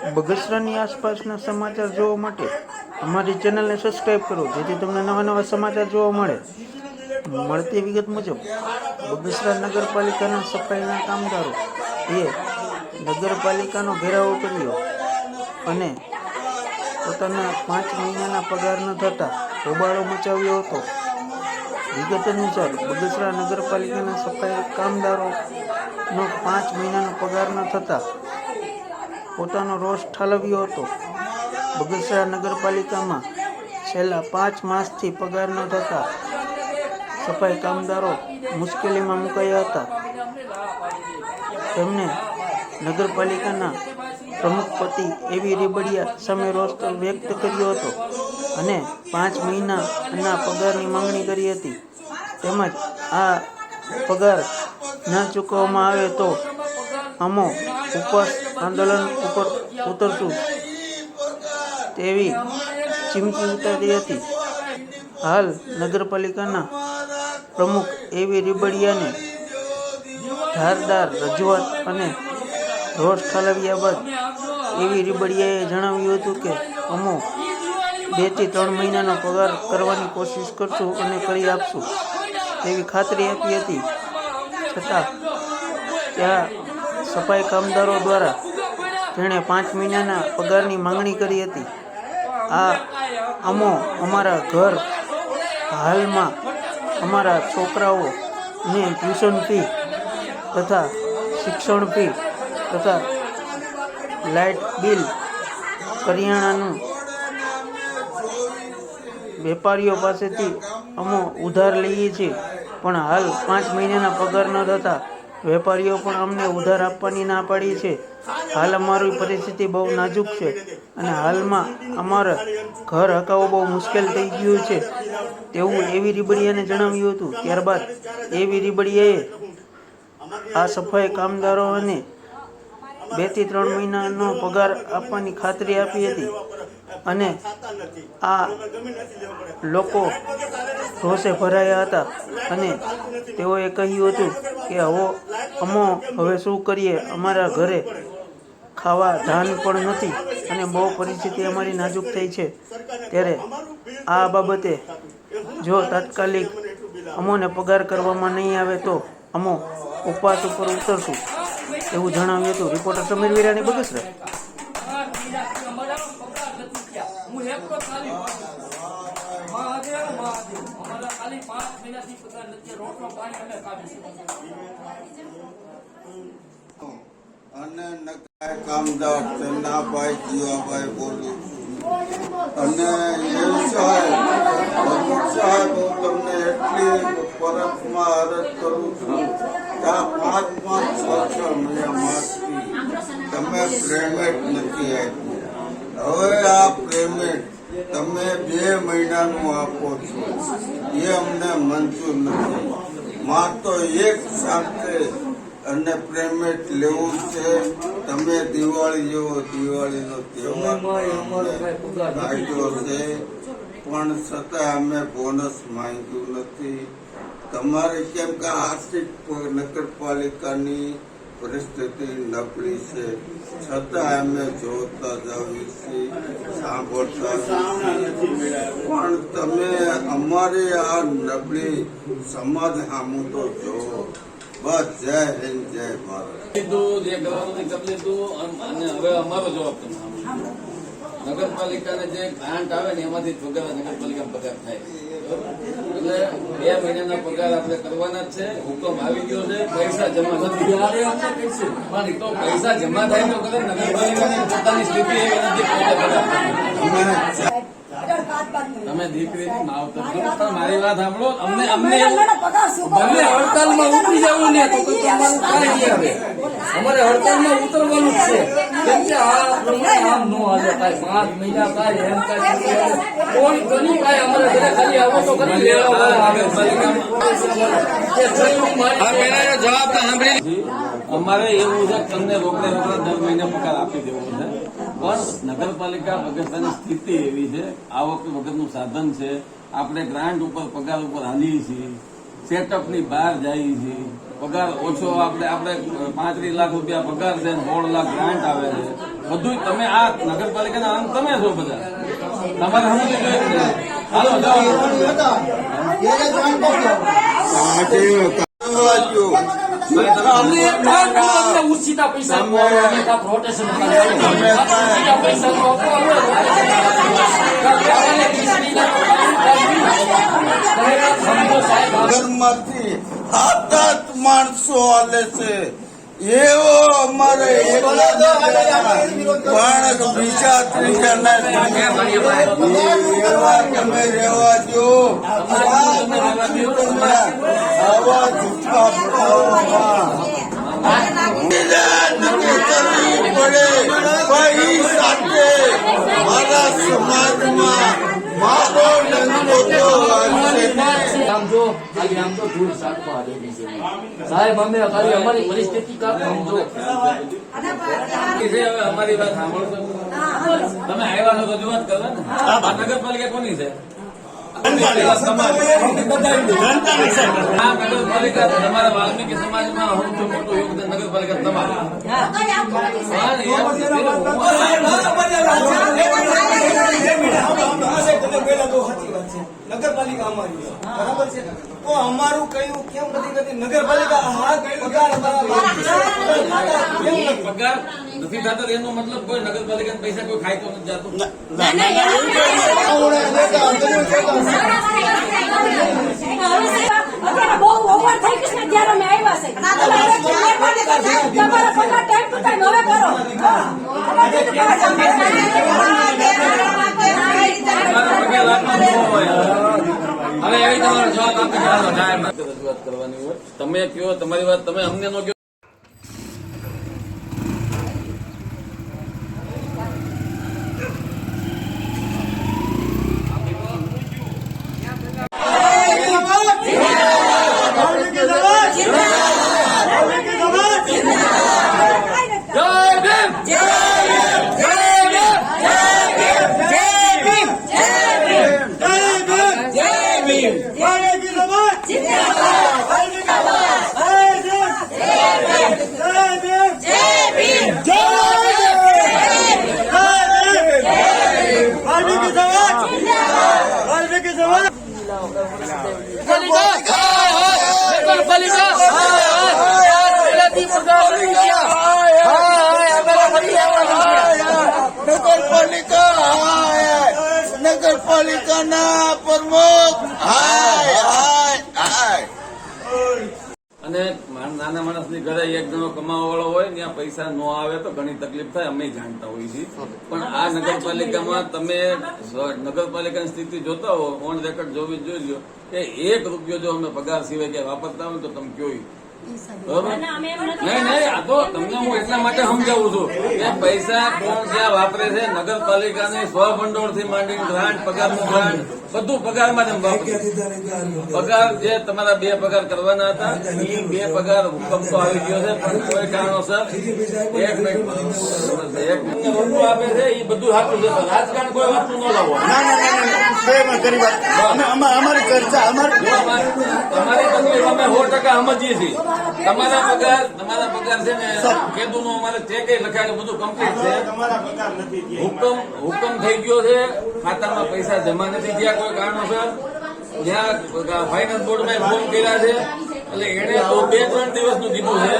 બગસરાની આસપાસના સમાચાર જોવા માટે અમારી ચેનલને સબસ્ક્રાઈબ કરો, જેથી તમને નવા નવા સમાચાર જોવા મળે. મળતી વિગત મુજબ, બગસરા નગરપાલિકાના સફાઈના કામદારો એ નગરપાલિકાનો ઘેરાવો કર્યો અને પોતાના પાંચ મહિનાના પગાર ન થતાં હોબાળો મચાવ્યો હતો. વિગત અનુસાર, બગસરા નગરપાલિકાના સફાઈ કામદારોનો પાંચ મહિનાનો પગાર ન થતાં પોતાનો રોષ ઠાલવ્યો હતો. બગસરા નગરપાલિકામાં છેલ્લા પાંચ માસથી પગાર ન થતા સફાઈ કામદારો મુશ્કેલીમાં મુકાયા હતા. તેમને નગરપાલિકાના પ્રમુખપતિ એવી રેબડિયા સામે રોષ વ્યક્ત કર્યો હતો અને પાંચ મહિનાના પગારની માંગણી કરી હતી. તેમજ આ પગાર ન ચૂકવવામાં આવે તો અમો ઉપવાસ આંદોલન ઉપર ઉતરશું. તેવી ચીમકી ઉતારી હતી. હાલ નગરપાલિકાના પ્રમુખ એવી રીબડિયાને ધારદાર રજૂઆત અને રોષ ઠાલવ્યા બાદ એવી રીબડિયાએ જણાવ્યું હતું કે, અમો બેથી ત્રણ મહિનાનો પગાર કરવાની કોશિશ કરશું અને કરી આપશું. તેવી ખાતરી આપી હતી. છતાં ત્યાં સફાઈ કામદારો દ્વારા તેણે પાંચ મહિનાના પગારની માંગણી કરી હતી. આ અમો અમારા ઘર હાલમાં અમારા છોકરાઓને ટ્યુશન ફી તથા શિક્ષણ ફી તથા લાઇટ બિલ, કરિયાણાનું વેપારીઓ પાસેથી અમો ઉધાર લઈએ છીએ. પણ હાલ પાંચ મહિનાના પગાર ન થતા વેપારીઓ પણ અમને ઉધાર આપવાની ના પાડી છે. હાલ અમારી પરિસ્થિતિ બહુ નાજુક છે અને હાલમાં અમારા ઘર હકાવો બહુ મુશ્કેલ થઈ ગયું છે. તેવું એવી રીબડિયાને જણાવ્યું હતું. ત્યારબાદ એવી રીબડિયાએ આ સફાઈ કામદારોને બેથી ત્રણ મહિનાનો પગાર આપવાની ખાતરી આપી હતી. અને આ લોકો રોષે ભરાયા હતા. અને તેઓએ કહ્યું હતું કે હવે અમો, હવે શું કરીએ? અમારા ઘરે ખાવા ધાન પણ નથી અને બહુ પરિસ્થિતિ અમારી નાજુક થઈ છે. ત્યારે આ બાબતે જો તાત્કાલિક અમોને પગાર કરવામાં નહીં આવે તો અમો ઉપવાસ ઉપર ઉતરશું, એવું જણાવ્યું હતું. રિપોર્ટર સમીર વિરાણી બગસરા એકલો ખાલી મહાદેવ મહાદેવ. અમારા ખાલી પાંચ મહિનાથી પગાર નથી રોટલો પાણી અમે ખાધું અને કામદાર ચંદાભાઈ જીવાભાઈ બોલું અને સાહેબ હું તમને એટલી પરતમાં અરજ કરું છું કે આ પાંચ પાંચ છ છ મહિનામાંથી તમે પ્રેમેટ નથી આપ્યું. હવે આ પેમેન્ટ તમે બે મહિનાનું આપો છો. એ અમને મંજૂર નથી. માત્ર એક સાથે અને પેમેન્ટ લેવું છે. તમે દિવાળી જેવો દિવાળીનો તહેવાર કાઢ્યો છે. પણ છતાં અમે બોનસ માંગ્યું નથી. તમારે કેમ કે આર્થિક નગરપાલિકાની પરિસ્થિતિ નબળી છે. છતાં અમે જોતા જઈએ છીએ સાંભળતા પણ તમે અમારે આ નબળી સમાજ સામું તો જોવો. બસ જય હિન્દ, જય ભારત. જે કરવાનું કરી અને હવે અમારો જવાબ નગરપાલિકાને જે ગ્રાન્ટ આવે ને એમાંથી જ પગાર નગરપાલિકા પગાર થાય. એટલે બે મહિનાના પગાર આપણે કરવાના જ છે. હુકમ આવી ગયો છે. પૈસા જમા નથી તો પૈસા જમા થાય તો કરે નગરપાલિકાની પોતાની સ્થિતિ એવી નથી કે એટલે પગાર થાય. તમે દીકરીની માવતર પણ મારી વાત સાંભળો અમને અમને ભલે હડતાલમાં ઉતરી જવું ને તો તમારું કાંઈ નહીં અમારે હડતાલમાં ઉતરવાનું જ છે. કેમ કે આ પ્રમાણે આમ નો હાલે કાંઈ પાંચ મહિના કાંઈ એમ કાંઈ. કોઈ ગણી કાંઈ અમારે ઘરે ખાલી આવો તો કરી લેવા આવે. કે થયું સાંભળી અમારે એવું છે તમને રોકડે રોકડે દર મહિને પગાર આપી દેવો છે. પણ નગરપાલિકા બગસરાની સ્થિતિ એવી છે આવક વગરનું સાધન છે આપણે ગ્રાન્ટ ઉપર પગાર ઉપર હાલીએ છીએ સેટઅપની બહાર જઈએ છીએ પગાર ઓછો આપણે આપણે પાંત્રીસ લાખ રૂપિયા પગાર છે ને સોળ લાખ ગ્રાન્ટ આવે છે. બધું તમે આ નગરપાલિકાના આમ તમે છો બધા. તમારે નહીં? હાલો જાઓ. અમને એક લાખનું અમને ઉછીતા પૈસા આપો, અમે કાંઈક rotation કરીએ. ઉછીતા પૈસા તો આપો, અમે rotation કરીએ. સમજો સાહેબ, આ ઘરમાંથી સાત માણસો હાલે છે. એવો અમારે પણ બીજા ત્રીજાના તમે રહેવા દો આવા જૂઠા પડે ભાઈ સાથે મારા સમાજમાં મારો ખાલી આમ તો ધૂળ છે. સાહેબ અમે ખાલી અમારી પરિસ્થિતિ સમજો હવે અમારી વાત સાંભળો તમે આવ્યા છો રજૂઆત કરો ને. આ નગરપાલિકા કોની છે? તમારા વાલ્મીકી સમાજમાં સૌથી મોટું યોગદાન નગરપાલિકા તમારું હા, ને એમ છે. નગરપાલિકા અમારી છે. બરાબર છે તો અમારું કયું કેમ નથી કરતી નગરપાલિકા હા પગાર અમારા પગાર નથી થતો એનો મતલબ કોઈ નગરપાલિકા પૈસા કોઈ ખાઈ તો નથી જતું અત્યારે બહુ ઓવર થઈ ગયું છે ત્યારે અમે આવ્યા છે તમારા પગાર ટાઈમ ટુ ટાઈમ હવે કરો હા. તમારા પગાર આપવાનો ન હોય. હવે એવી તમારો જવાબ આપી ચાલો સાહેબ રજૂઆત કરવાની હોય. તમે કયો તમારી વાત તમે અમને નો કયો નગરપાલિકા હાય નગરપાલિકાના પ્રમુખ હાય હાય હાય અને નાના માણસની ઘરે એક જણો કમાવા વાળો હોય ત્યાં પૈસા ન આવે તો ઘણી તકલીફ થાય અમે જાણતા હોઈએ છીએ. પણ આ નગરપાલિકામાં તમે નગરપાલિકાની સ્થિતિ જોતા હો ઓન રેકોર્ડ જોવી જોઈ લો કે એક રૂપિયો જો અમે પગાર સિવાય ક્યાંય વાપરતા હોય તો તમે કયો ઈ. બરોબર નહીં નહીં આ તો તમને હું એટલા માટે સમજાવું છું. પૈસા કોણ ક્યાં વાપરે છે? નગરપાલિકાની સ્વભંડોળથી માંડીને ગ્રાન્ટ પગારનું ગ્રાન્ટ બધું પગારમાં પગાર જે તમારા બે પગાર કરવાના હતા એ બે પગાર હુકમ તો આવી ગયો છે પણ કોઈ કારણોસર એક મિનિટ આપે છે એ બધું સાચું છે રાજકારણ કોઈ વસ્તુ ન લાવો અમારી ચર્ચા અમારી અમે સો ટકા સમજીએ છીએ. તમારા પગાર તમારા પગાર છે ને ખેડૂતનો અમારે ચેકે લખાડે બધું કમ્પ્લીટ છે. હુકમ હુકમ થઈ ગયો છે. ખાતામાં પૈસા જમા નથી થયા કોઈ કારણોસર. જ્યાં ફાઇનાન્સ બોર્ડમાં ફોન કર્યા છે. એટલે એને તો બે ત્રણ દિવસનું કીધું છે.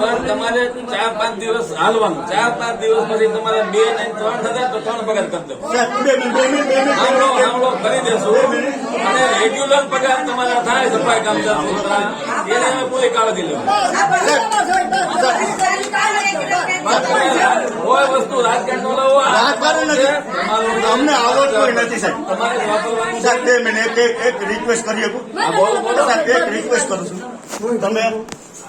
પણ તમારે ચાર પાંચ દિવસ હાલવાનું ચાર પાંચ દિવસ પછી તમારે બે ને ત્રણ થતા તો ત્રણ પગાર કરી કરી દેશું અને રેગ્યુલર પગાર તમારા થાય સફાઈ કામદાર એને અમે કોઈ કાળજી લેવું કોઈ વસ્તુ રાજકારણ અમને આવડતું નથી, સાહેબ. સાહેબ બે મિનિટ એક રિક્વેસ્ટ કરી શકું. સાહેબ એક રિક્વેસ્ટ કરું છું તમે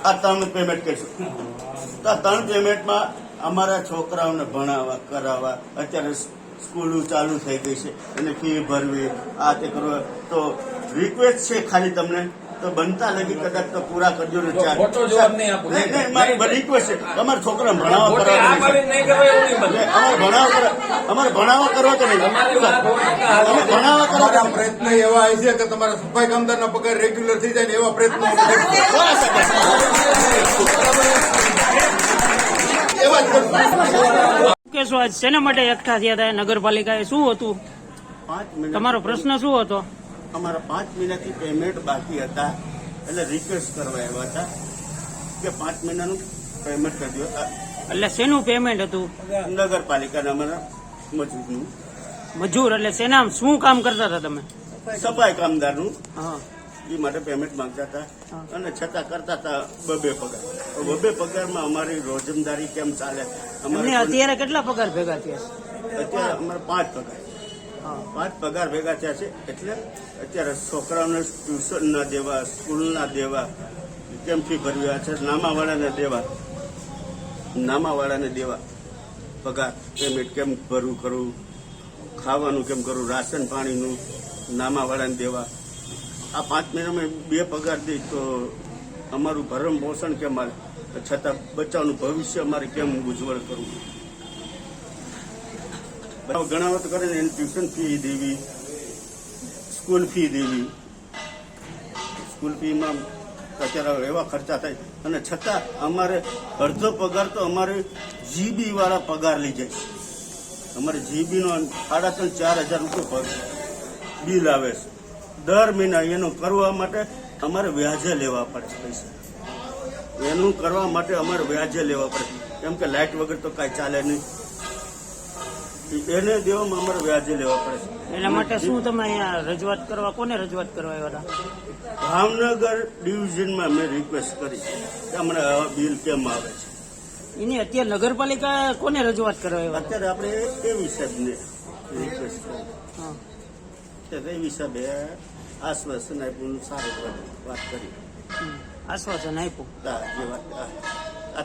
આ ત્રણ પેમેન્ટ કરીશું. તો આ ત્રણ પેમેન્ટમાં અમારા છોકરાઓને ભણાવવા, કરાવવા, અત્યારે સ્કૂલો ચાલુ થઈ ગઈ છે. અને ફી ભરવી, આ તે કરવા. તો રિક્વેસ્ટ છે ખાલી તમને? બનતા લગી કદાચ તો પૂરા કરજો ને ચાર. ખોટો જવાબ નહીં આપો. નહીં, નહીં, મારી રિક્વેસ્ટ છે. તમારા છોકરા ભણાવવા ખોટી આ કરાવવા પાડીને નહીં કરો એવું નહીં બને. અમારે ભણાવવા કરો અમારે ભણાવવા કરવા કે નહીં? અમે ભણાવવા કરવા પ્રયત્ન એવા હોય છે કે તમારા સફાઈ કામદારના પગાર રેગ્યુલર થઈ જાય ને એવા પ્રયત્નો અમે કરશું. એવા જ કરશું માણસો આજ શેના માટે એકઠા થયા હતા? નગરપાલિકાએ શું હતું? તમારો પ્રશ્ન શું હતો? અમારા પાંચ મહિનાથી પેમેન્ટ બાકી હતા. એટલે રિક્વેસ્ટ કરવા આવ્યા હતા કે પાંચ મહિનાનું પેમેન્ટ કરી દો. એટલે શેનું પેમેન્ટ હતું? નગરપાલિકાના અમારા મજૂરનું. મજૂર એટલે શેના શું કામ કરતા હતા તમે? સફાઈ કામદારનું. હા. એ માટે પેમેન્ટ માંગતા હતા. અને છતાં કરતા હતા બબે પગાર. બબે પગારમાં અમારી રોજમદારી કેમ ચાલે? અમારે અત્યારે કેટલા પગાર ભેગા થયા? અત્યારે અમારે પાંચ પગાર. પાંચ પગાર ભેગા થયા છે. એટલે અત્યારે છોકરાઓને ટ્યુશનના દેવા, સ્કૂલના દેવા કેમ ફી ભરવી છે, નામાવાળાને દેવા નામાવાળાને દેવા. પગાર પેમેન્ટ કેમ ભરવું કરવું ખાવાનું કેમ કરવું રાશન પાણીનું નામાવાળાને દેવા. આ પાંચ મહિનામાં બે પગાર દઈ તો અમારું ભરણ પોષણ કેમ મારે છતાં બચ્ચાઓનું ભવિષ્ય અમારે કેમ ઉજ્જવળ કરવું? ઘણા વખત કરે છે એની ટ્યુશન ફી દેવી સ્કૂલ ફી દેવી. સ્કૂલ ફીમાં અત્યારે એવા ખર્ચા થાય. અને છતાં અમારે અડધો પગાર તો અમારે જીબી વાળા પગાર લઈ જાય. અમારે જીબી નો સાડા ત્રણ, ચાર હજાર રૂપિયા બિલ આવે છે. દર મહિના એનું કરવા માટે અમારે વ્યાજે લેવા પડે પૈસા. એનું કરવા માટે અમારે વ્યાજે લેવા પડે. કેમ કે લાઇટ વગર તો કાંઈ ચાલે નહીં. એને દેવામાં અમારે વ્યાજે લેવા પડે એના માટે શું તમે અહીંયા રજૂઆત કરવા કોને રજૂઆત કરવા આવ્યા હતા? ભાવનગર ડિવિઝનમાં મેં રિક્વેસ્ટ કરી કે અમને આવા બિલ કેમ આવે છે? એની અત્યારે નગરપાલિકા કોને રજૂઆત કરવા આવ્યા? અત્યારે આપણે એ વિષયને રિક્વેસ્ટ કરી. હા. સાહેબે આશ્વાસન આપ્યું સારું વાત કરી. આશ્વાસન આપ્યું.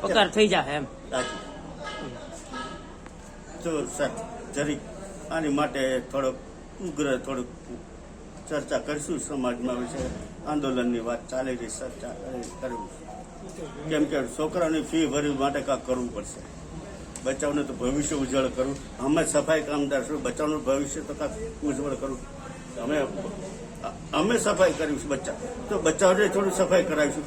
પગાર થઈ જાય એમ. સાચું. તો સર જરીક આની માટે થોડોક ઉગ્ર, થોડુંક ચર્ચા કરીશું સમાજમાં વિશે. આંદોલનની વાત ચાલી રહી, ચર્ચા કરવી. કેમ કે છોકરાની ફી ભરવી માટે કાંક કરવું પડશે. બચ્ચાઓને તો ભવિષ્ય ઉજ્જવળ કરવું. અમે સફાઈ કામદાર છું, બચાવનું ભવિષ્ય તો કાંક ઉજ્જવળ કરવું. અમે અમે સફાઈ કરીશું બચ્ચા. તો બચ્ચાઓને થોડું સફાઈ કરાવીશું.